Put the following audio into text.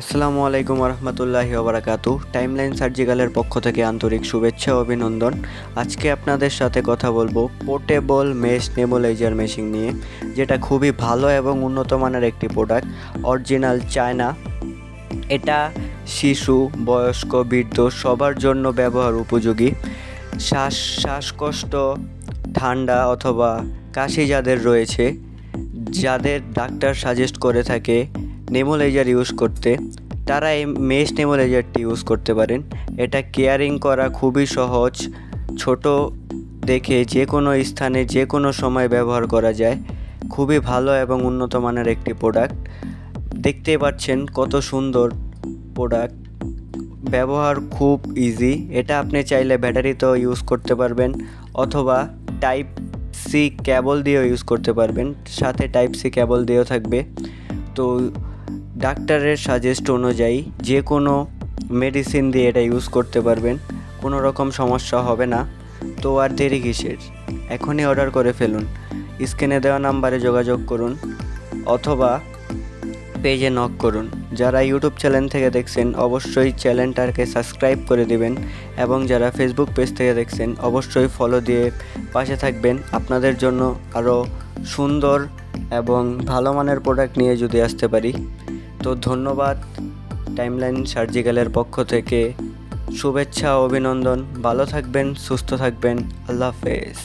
আসসালামু আলাইকুম রহমতুল্লাহি ওবরাকাতু টাইমলাইন সার্জিক্যালের পক্ষ থেকে আন্তরিক শুভেচ্ছা অভিনন্দন। আজকে আপনাদের সাথে কথা বলব পোর্টেবল মেশ নেবুলাইজার মেশিন নিয়ে, যেটা খুবই ভালো এবং উন্নত মানের একটি প্রোডাক্ট, অরিজিনাল চায়না। এটা শিশু, বয়স্ক, বৃদ্ধ সবার জন্য ব্যবহার উপযোগী। শ্বাস, শ্বাসকষ্ট, ঠান্ডা অথবা কাশি যাদের রয়েছে, যাদের ডাক্তার সাজেস্ট করে থাকে নেমোলাইজার ইউজ করতে, তারা এই মেশ নেমোলাইজারটি ইউজ করতে পারেন। এটা কেয়ারিং করা খুবই সহজ, ছোট দেখে যে কোনো স্থানে, যে কোনো সময় ব্যবহার করা যায়। খুবই ভালো এবং উন্নত মানের একটি প্রোডাক্ট দেখতেই পাচ্ছেন কত সুন্দর প্রোডাক্ট ব্যবহার খুব ইজি এটা আপনি চাইলে ব্যাটারিতেও ইউজ করতে পারবেন, অথবা টাইপ সি ক্যাবল দিয়েও ইউজ করতে পারবেন। সাথে টাইপ সি ক্যাবল দিয়েও থাকবে। তো ডাক্তারের সাজেস্ট অনুযায়ী যে কোনো মেডিসিন দিয়ে এটা ইউজ করতে পারবেন, কোনো রকম সমস্যা হবে না। তো আর দেরি কিসের? এখনই অর্ডার করে ফেলুন। স্ক্রিনে দেওয়া নাম্বারে যোগাযোগ করুন অথবা পেজে নক করুন। যারা ইউটিউব চ্যানেল থেকে দেখছেন, অবশ্যই চ্যানেলটাকে সাবস্ক্রাইব করে দিবেন এবং যারা ফেসবুক পেজ থেকে দেখছেন, অবশ্যই ফলো দিয়ে পাশে থাকবেন। আপনাদের জন্য আরও সুন্দর এবং ভালো মানের প্রোডাক্ট নিয়ে যদি আসতে পারি তো ধন্যবাদ টাইমলাইন সার্জিক্যালের পক্ষ থেকে। শুভেচ্ছা অভিনন্দন। ভালো থাকবেন সুস্থ থাকবেন। আল্লাহ হাফেজ।